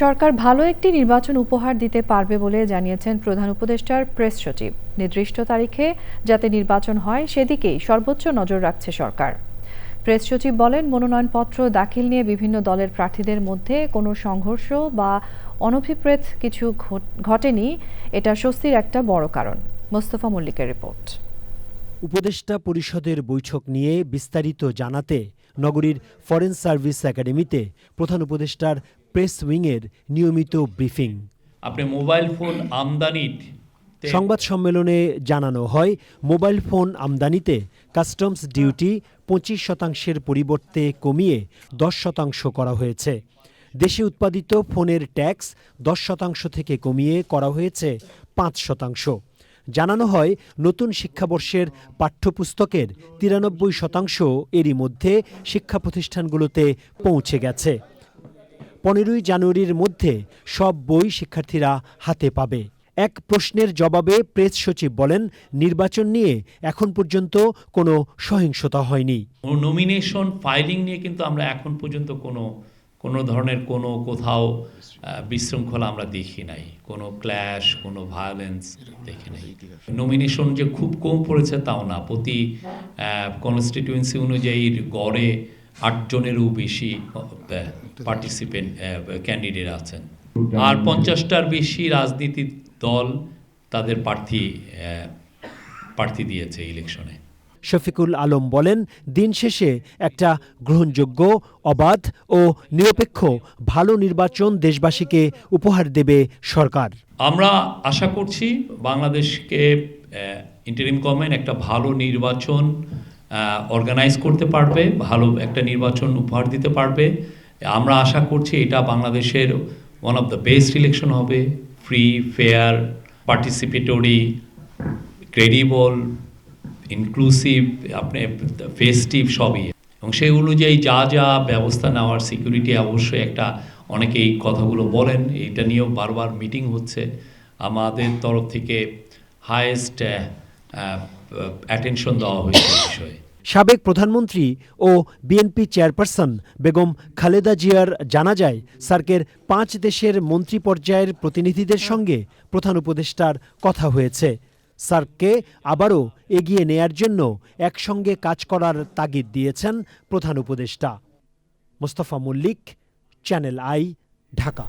সরকার ভালো একটি নির্বাচন উপহার দিতে পারবে বলে জানিয়েছেন প্রধান উপদেষ্টার প্রেস সচিব। নির্দিষ্ট তারিখে যাতে নির্বাচন হয়, সেদিকেই সর্বোচ্চ নজর রাখছে সরকার। প্রেস সচিব বলেন, মনোনয়নপত্র দাখিল নিয়ে বিভিন্ন দলের প্রার্থীদের মধ্যে কোনো সংঘর্ষ বা অনভিপ্রেত কিছু ঘটেনি। এটা স্বস্তির একটা বড় কারণ। মোস্তফা মল্লিকের রিপোর্ট। উপদেষ্টা পরিষদের বৈঠক নিয়ে বিস্তারিত জানাতে নগরীর ফরেন সার্ভিস একাডেমিতে প্রধান উপদেষ্টার প্রেস উইংয়ের নিয়মিত ব্রিফিং আপনি মোবাইল ফোন আমদানির সংবাদ সম্মেলনে জানানো হয় মোবাইল ফোন আমদানিতে কাস্টমস ডিউটি পঁচিশ শতাংশের পরিবর্তে কমিয়ে দশ শতাংশ করা হয়েছে। দেশে উৎপাদিত ফোনের ট্যাক্স দশ শতাংশ থেকে কমিয়ে করা হয়েছে পাঁচ শতাংশ। জানানো হয় নতুন শিক্ষাবর্ষের পাঠ্যপুস্তকের তিরানব্বই শতাংশ এরই মধ্যে শিক্ষা প্রতিষ্ঠানগুলোতে পৌঁছে গেছে। পনেরোই জানুয়ারির মধ্যে সব বই শিক্ষার্থীরা হাতে পাবে। এক প্রশ্নের জবাবে প্রেস সচিব বলেন, নির্বাচন নিয়ে এখন পর্যন্ত কোনো সহিংসতা হয়নি। নমিনেশন ফাইলিং নিয়ে কিন্তু আমরা এখন পর্যন্ত কোনো কোনো ধরনের কোনো কোথাও বিশৃঙ্খলা আমরা দেখি নাই। কোনো ক্ল্যাশ কোনো ভায়োলেন্স দেখি নাই। নমিনেশন যে খুব কম পড়েছে তাও না। প্রতি কনস্টিটিউয়েন্সি অনুযায়ী গড়ে আটজনেরও বেশি পার্টিসিপেন্ট ক্যান্ডিডেট আছেন। আর পঞ্চাশটার বেশি রাজনীতিক দল তাদের প্রার্থী প্রার্থী দিয়েছে ইলেকশনে শফিকুল আলম বলেন দিন শেষে একটা গ্রহণযোগ্য অবাধ ও নিরপেক্ষ ভালো নির্বাচন দেশবাসীকে উপহার দেবে সরকার। আমরা আশা করছি বাংলাদেশকে ইন্টারিম গভর্নমেন্ট একটা ভালো নির্বাচন অর্গানাইজ করতে পারবে, ভালো একটা নির্বাচন উপহার দিতে পারবে। আমরা আশা করছি এটা বাংলাদেশের one of the best election হবে free fair participatory credible inclusive আপনি ফেস্টিভ সবই। এবং সেই অনুযায়ী যা যা ব্যবস্থা নেওয়ার সিকিউরিটি অবশ্যই একটা অনেকে এই কথাগুলো বলেন এইটা নিয়েও বারবার মিটিং হচ্ছে। আমাদের তরফ থেকে হায়েস্ট অ্যাটেনশন দেওয়া হয়েছে বিষয়ে। সাবেক প্রধানমন্ত্রী ও বিএনপি চেয়ারপারসন বেগম খালেদা জিয়ার জানা যায় সার্কের পাঁচ দেশের মন্ত্রী পর্যায়ের প্রতিনিধিদের সঙ্গে প্রধান উপদেষ্টার কথা হয়েছে। সার্ককে আবারও এগিয়ে নেয়ার জন্য একসঙ্গে কাজ করার তাগিদ দিয়েছেন প্রধান উপদেষ্টা। Mostafa Mallik, Channel I, Dhaka.